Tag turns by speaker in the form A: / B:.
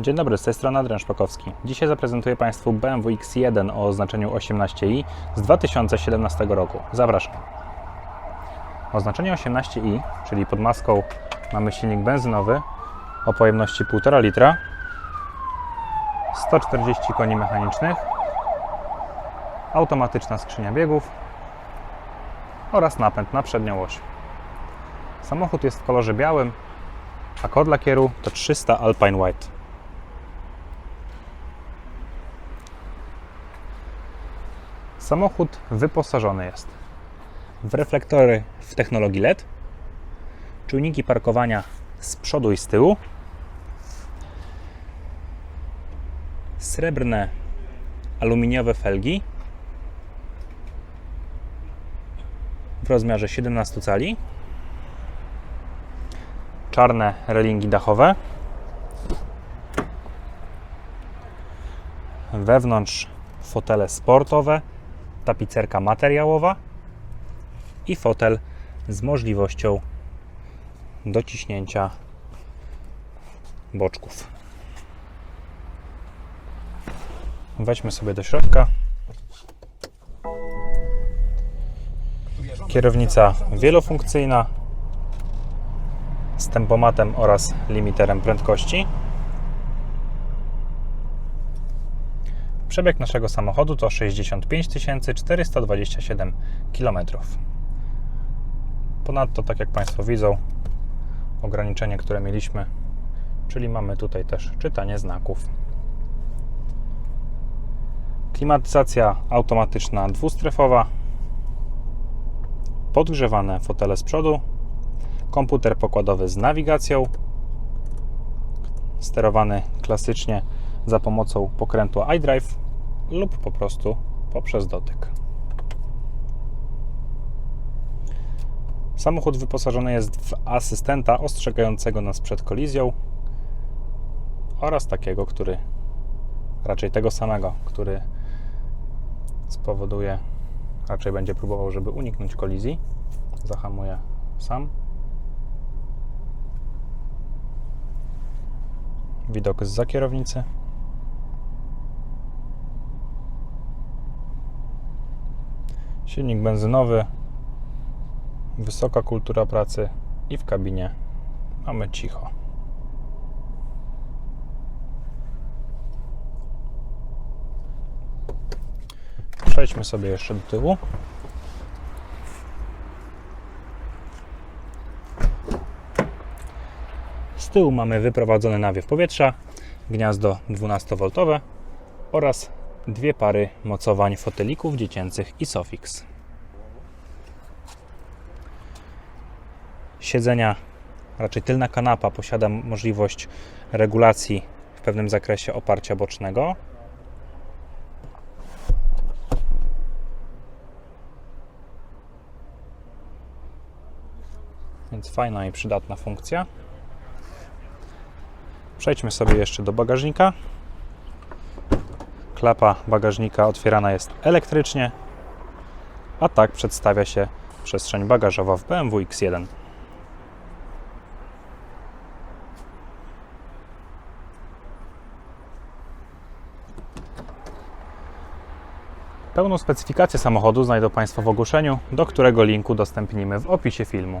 A: Dzień dobry, z tej strony Adrian Szpakowski. Dzisiaj zaprezentuję Państwu BMW X1 o oznaczeniu 18i z 2017 roku. Zapraszam. Oznaczenie 18i, czyli pod maską mamy silnik benzynowy o pojemności 1,5 litra, 140 koni mechanicznych, automatyczna skrzynia biegów oraz napęd na przednią oś. Samochód jest w kolorze białym, a kod lakieru to 300 Alpine White. Samochód wyposażony jest w reflektory w technologii LED, czujniki parkowania z przodu i z tyłu, srebrne aluminiowe felgi w rozmiarze 17 cali, czarne relingi dachowe, wewnątrz fotele sportowe, tapicerka materiałowa i fotel z możliwością dociśnięcia boczków. Weźmy sobie do środka. Kierownica wielofunkcyjna z tempomatem oraz limiterem prędkości. Przebieg naszego samochodu to 65 427 km. Ponadto, tak jak Państwo widzą, ograniczenie, które mieliśmy, czyli mamy tutaj też czytanie znaków. Klimatyzacja automatyczna dwustrefowa, podgrzewane fotele z przodu, komputer pokładowy z nawigacją, sterowany klasycznie za pomocą pokrętła iDrive lub po prostu poprzez dotyk. Samochód wyposażony jest w asystenta ostrzegającego nas przed kolizją oraz takiego, który raczej tego samego, który spowoduje, raczej będzie próbował, żeby uniknąć kolizji. Zahamuje sam. Widok z kierownicy. Silnik benzynowy, wysoka kultura pracy i w kabinie mamy cicho. Przejdźmy sobie jeszcze do tyłu. Z tyłu mamy wyprowadzony nawiew powietrza, gniazdo 12V oraz dwie pary mocowań fotelików dziecięcych Isofix. Siedzenia, raczej tylna kanapa posiada możliwość regulacji w pewnym zakresie oparcia bocznego. Więc fajna i przydatna funkcja. Przejdźmy sobie jeszcze do bagażnika. Klapa bagażnika otwierana jest elektrycznie, a tak przedstawia się przestrzeń bagażowa w BMW X1. Pełną specyfikację samochodu znajdą Państwo w ogłoszeniu, do którego linku udostępnimy w opisie filmu.